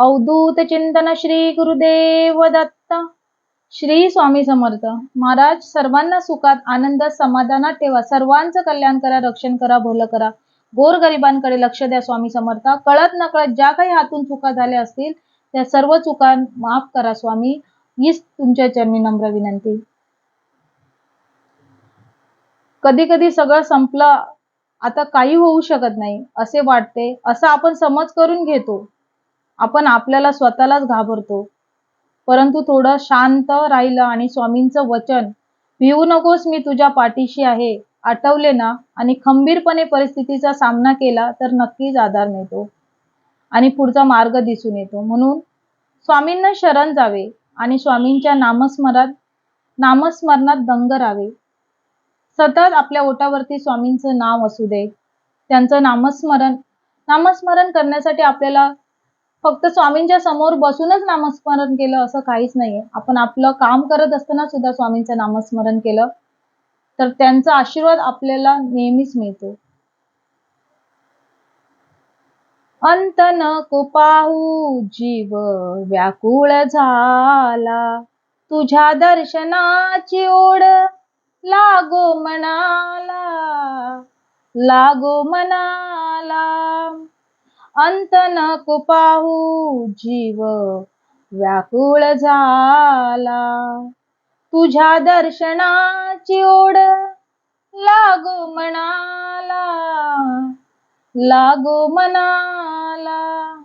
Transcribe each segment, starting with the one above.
अवधूत चिंतन श्री गुरुदेव दत्त. श्री स्वामी समर्थ. महाराज सर्वांना सुखात आनंदात समाधानात ठेवा. सर्वांचं कल्याण करा रक्षण करा भोलं करा. गोरगरिबांकडे लक्ष द्या स्वामी समर्थ. कळत नकळत ज्या काही हातून चुका झाल्या असतील त्या सर्व चुका माफ करा स्वामी. हीच तुमच्या चरणी नम्र विनंती. कधी कधी सगळं संपलं आता काही होऊ शकत नाही असे वाटते असं आपण समज करून घेतो. आपण आपल्याला स्वतःलाच घाबरतो. परंतु थोडं शांत राहिलं आणि स्वामींचं वचन भिवू नकोस मी तुझ्या पाठीशी आहे. आठवले ना. आणि खंबीरपणे परिस्थितीचा सामना केला तर नक्कीच आधार मिळतो. आणि पुढचा मार्ग दिसून येतो. म्हणून स्वामींना शरण जावे आणि स्वामींच्या नामस्मरात नामस्मरणात दंग राहावे. सतत आपल्या ओटावरती स्वामींचं नाव असू दे. त्यांचं नामस्मरण नामस्मरण करण्यासाठी आपल्याला फक्त स्वामींच्या समोर बसूनच नामस्मरण केलं असं काहीच नाहीये. आपण आपलं काम करत असताना सुद्धा स्वामींचं नामस्मरण केलं. तर त्यांचा आशीर्वाद आपल्याला नेहमीच मिळतो. अंत नको पाहू जीव व्याकुळ झाला. तुझ्या दर्शनाची ओढ लागो मनाला लागो मनाला. अंत नको पाहू जीव. व्याकुळ झाला. तुझ्या दर्शनाची ओढ लागो मनाला. लागो मनाला.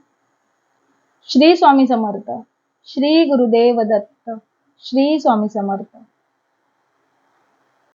श्री स्वामी समर्थ श्री गुरुदेव दत्त श्री स्वामी समर्थ.